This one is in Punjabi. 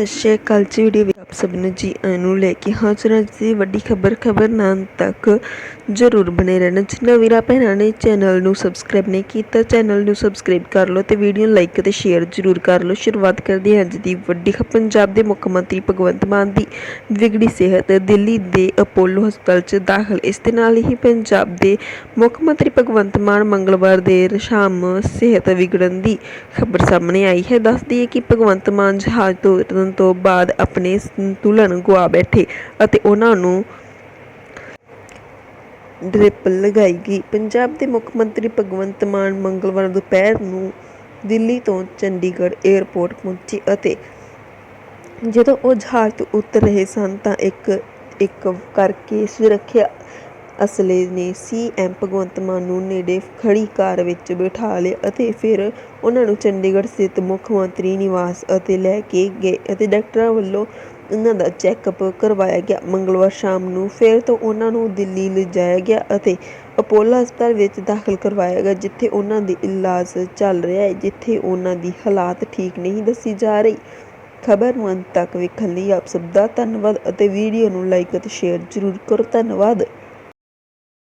ਸਤਿ ਸ਼੍ਰੀ ਅਕਾਲ ਜੀ, ਵੀਡੀਓ ਵਿੱਚ ਆਪ ਸਭ ਨੂੰ ਜੀ ਨੂੰ ਲੈ ਕੇ ਹਾਜ਼ਰ ਅੱਜ ਦੀ ਵੱਡੀ ਖਬਰ ਖਬਰ ਨਾਂ ਤੱਕ ਜ਼ਰੂਰ ਬਨੇ ਰਹਿਣਾ। ਜਿਨ੍ਹਾਂ ਵੀਰਾਂ ਭੈਣਾਂ ਨੇ ਚੈਨਲ ਨੂੰ ਸਬਸਕ੍ਰਾਈਬ ਨਹੀਂ ਕੀਤਾ, ਚੈਨਲ ਨੂੰ ਸਬਸਕ੍ਰਾਈਬ ਕਰ ਲਓ ਤੇ ਵੀਡੀਓ ਨੂੰ ਲਾਈਕ ਅਤੇ ਸ਼ੇਅਰ ਜ਼ਰੂਰ ਕਰ ਲਓ। ਸ਼ੁਰੂਆਤ ਕਰਦੇ ਹਾਂ ਅੱਜ ਦੀ ਵੱਡੀ ਖਬਰ। ਪੰਜਾਬ ਦੇ ਮੁੱਖ ਮੰਤਰੀ ਭਗਵੰਤ ਮਾਨ ਦੀ ਵਿਗੜੀ ਸਿਹਤ, ਦਿੱਲੀ ਦੇ ਅਪੋਲੋ ਹਸਪਤਾਲ 'ਚ ਦਾਖਲ। ਇਸ ਦੇ ਨਾਲ ਹੀ ਪੰਜਾਬ ਦੇ ਮੁੱਖ ਮੰਤਰੀ ਭਗਵੰਤ ਮਾਨ ਮੰਗਲਵਾਰ ਦੇਰ ਸ਼ਾਮ ਸਿਹਤ ਵਿਗੜਨ ਦੀ ਖਬਰ ਸਾਹਮਣੇ ਆਈ ਹੈ। ਦੱਸਦੀ ਹੈ ਕਿ ਭਗਵੰਤ ਮਾਨ ਜਹਾਜ਼ ਤੋਂ ਉਤਰਨ ਤੋਂ ਬਾਅਦ ਆਪਣੇ ਸੰਤੁਲਨ ਗੁਆ ਬੈਠੇ ਅਤੇ ਉਹਨਾਂ ਨੂੰ ਡ੍ਰਿਪ ਲਗਾਈ ਗਈ ਪੰਜਾਬ ਦੇ ਮੁੱਖ ਮੰਤਰੀ ਭਗਵੰਤ ਮਾਨ ਮੰਗਲਵਾਰ ਦੁਪਹਿਰ ਨੂੰ ਦਿੱਲੀ ਤੋਂ ਚੰਡੀਗੜ੍ਹ ਏਅਰਪੋਰਟ ਪਹੁੰਚੇ ਅਤੇ ਜਦੋਂ ਉਹ ਜਹਾਜ਼ ਤੋਂ ਉਤਰ ਰਹੇ ਸਨ ਤਾਂ ਇੱਕ ਇੱਕ ਕਰਕੇ ਸੁਰੱਖਿਆ ਅਸਲੇ ਨੇ ਸੀ ਸੀਐਮ ਭਗਵੰਤ ਮਾਨ ਨੂੰ ਨੇੜੇ ਖੜ੍ਹੀ ਕਾਰ ਵਿੱਚ ਬਿਠਾ ਲਿਆ ਅਤੇ ਫਿਰ ਉਹਨਾਂ ਨੂੰ ਚੰਡੀਗੜ੍ਹ ਸਥਿਤ ਮੁੱਖ ਮੰਤਰੀ ਨਿਵਾਸ ਅਤੇ ਲੈ ਕੇ ਗਏ ਅਤੇ ਡਾਕਟਰਾਂ ਵੱਲੋਂ ਉਹਨਾਂ ਦਾ ਚੈੱਕਅਪ ਕਰਵਾਇਆ ਗਿਆ। ਮੰਗਲਵਾਰ ਸ਼ਾਮ ਨੂੰ ਫਿਰ ਤੋਂ ਉਹਨਾਂ ਨੂੰ ਦਿੱਲੀ ਲਿਜਾਇਆ ਗਿਆ ਅਤੇ ਅਪੋਲੋ ਹਸਪਤਾਲ ਵਿੱਚ ਦਾਖਲ ਕਰਵਾਇਆ ਗਿਆ, ਜਿੱਥੇ ਉਹਨਾਂ ਦੀ ਇਲਾਜ ਚੱਲ ਰਿਹਾ ਹੈ, ਜਿੱਥੇ ਉਹਨਾਂ ਦੀ ਹਾਲਾਤ ਠੀਕ ਨਹੀਂ ਦੱਸੀ ਜਾ ਰਹੀ। ਖਬਰ ਨੂੰ ਅੰਤ ਤੱਕ ਵੇਖਣ ਲਈ ਆਪ ਸਭ ਦਾ ਧੰਨਵਾਦ ਅਤੇ ਵੀਡੀਓ ਨੂੰ ਲਾਈਕ ਅਤੇ ਸ਼ੇਅਰ ਜ਼ਰੂਰ ਕਰੋ। ਧੰਨਵਾਦ।